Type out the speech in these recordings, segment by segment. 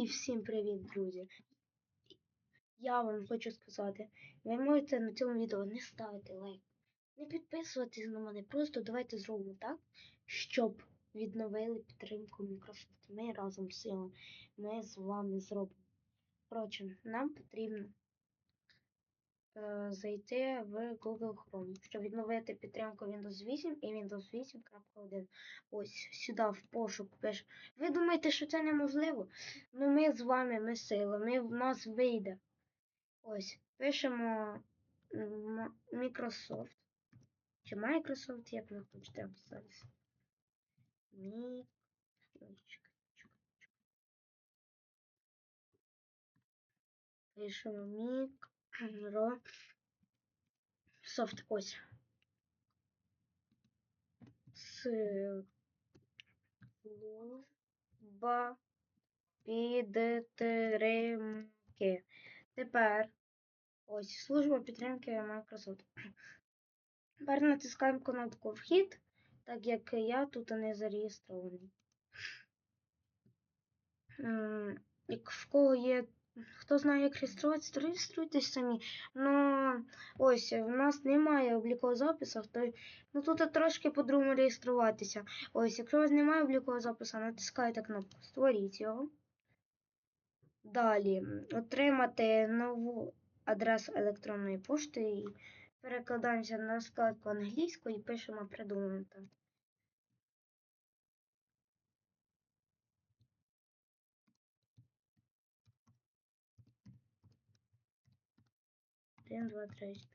І всім привіт, друзі! Я вам хочу сказати, ви можете на цьому відео не ставити лайк, не підписуватись на мене, просто давайте зробимо так, щоб відновили підтримку Microsoft. Ми разом з силами, ми з вами зробимо. Коротше, нам потрібно зайти в Google Chrome, щоб відновити підтримку Windows 8 і Windows 8.1. Ось сюди в пошук пиш. Ви думаєте, що це неможливо? Ну ми з вами, ми сила, ми в нас вийде. Ось, пишемо Microsoft. Чи Microsoft, як ви хочете написати. Мі... Ой, чекай, Пишемо Microsoft. Ось. Служба підтримки. Тепер ось служба підтримки Microsoft. Тепер натискаємо кнопку Вхід, так як я тут не зареєстрований. Як в кого є. Хто знає, як реєструватися, то реєструйтесь самі. Ну ось в нас немає облікового запису, то ну, тут трошки по-другому реєструватися. Ось, якщо у вас немає облікового запису, натискайте кнопку Створіть його. Далі отримати нову адресу електронної пошти перекладаємося на складку англійську і пишемо придумати. 1, 2, 3, 4.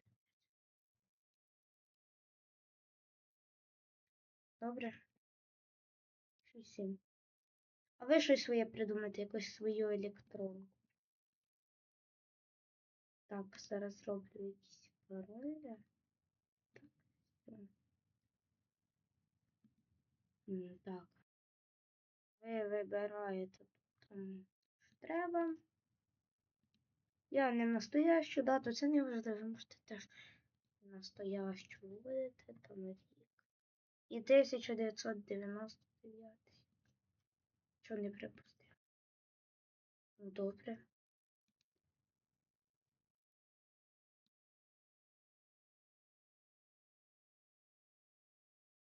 Добре? 6, 7. А ви щось своє придумаєте, якусь свою електронку. Так, зараз зроблю якісь паролі. Так. Ви вибираєте там, що треба. Я не настоящу дату, це не важливо, ви можете теж настоящу вводити, там рік. І 1999. Що не припустив? Добре.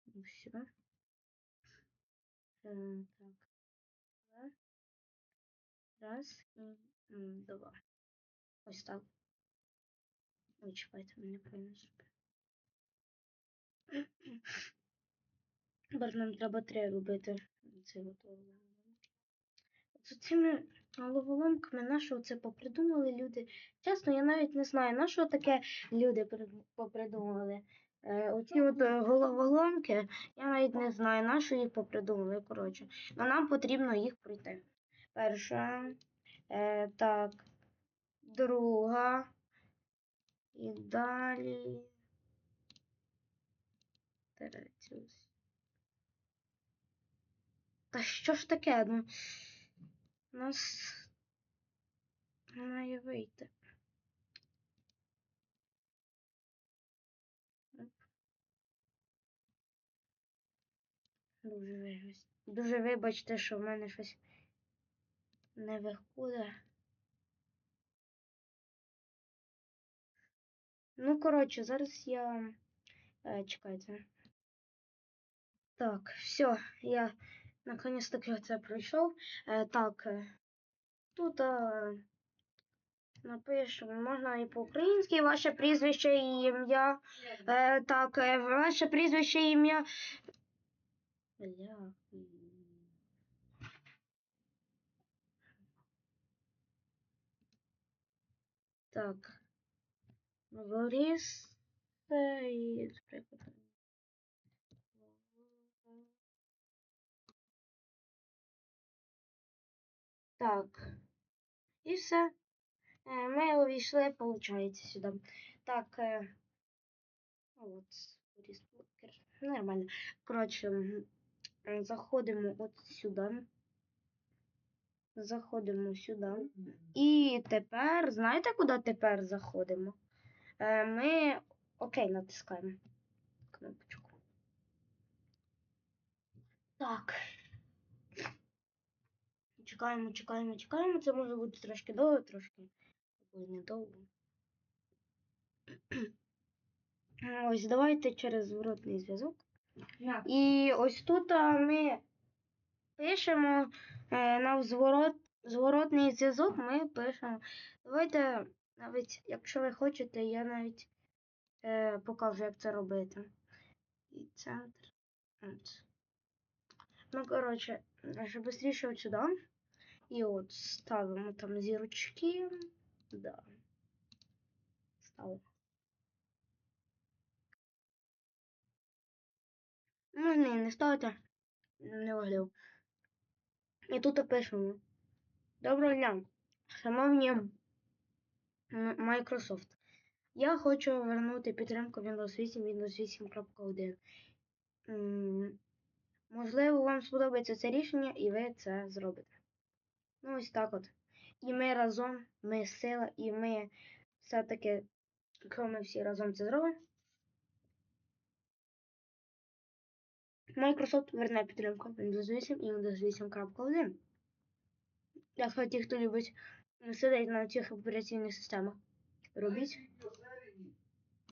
Ну, все. Так. Раз і два. Ось так. Ой, чекайте, мене зробив. Тепер нам треба три робити. Це готово. З цими головоломками нашого це попридумали люди. Чесно, я навіть не знаю, на що таке люди попридумали. Е, оці от е, головоломки, я навіть не знаю, на що їх попридумали. Коротше, але нам потрібно їх пройти. Перша, е, так, друга. І далі. Третя. Та що ж таке? Ну, нас має вийти. Дуже вибачте, що в мене щось не виходить. Ну, коротше, зараз я. Е, чекайте. Так, все, я наконец таки це пройшов. Е, так, е, тут напишемо, можна і по-українськи ваше прізвище і ім'я. Так, ваше прізвище і ім'я. Бля. Так. Е, і наприклад. Так. І все. Е, Ми увійшли, виходить, сюди. Так. е, От, Борис Нормально. Коротше, заходимо от сюди. Заходимо сюди. І тепер, знаєте, куди тепер заходимо? Е, Ми окей натискаємо кнопочку. Так. чекаємо, чекаємо, чекаємо. Це може бути трошки довго, трошки недовго. Ось давайте через зворотний зв'язок. І ось тут ми пишемо е, на зворот, зворотний зв'язок, ми пишемо. Давайте, навіть, якщо ви хочете, я навіть е, покажу, як це робити. І центр. От. Ну, коротше, щоб швидше от сюди. І от ставимо там зірочки. Да. Ставимо. Можна і не ставити. Не важливо. І тут пишемо. Доброго дня, шановні Microsoft. Я хочу вернути підтримку Windows 8 Windows 8.1. М, Можливо, вам сподобається це рішення, і ви це зробите. Ну, ось так от. І ми разом, ми сила, і ми все-таки, коли ми всі разом це зробимо. Microsoft верне підтримку Windows 8 і Windows 8.1. Для ті, хто любить No co daj na tych operacyjnych systemach robić? No,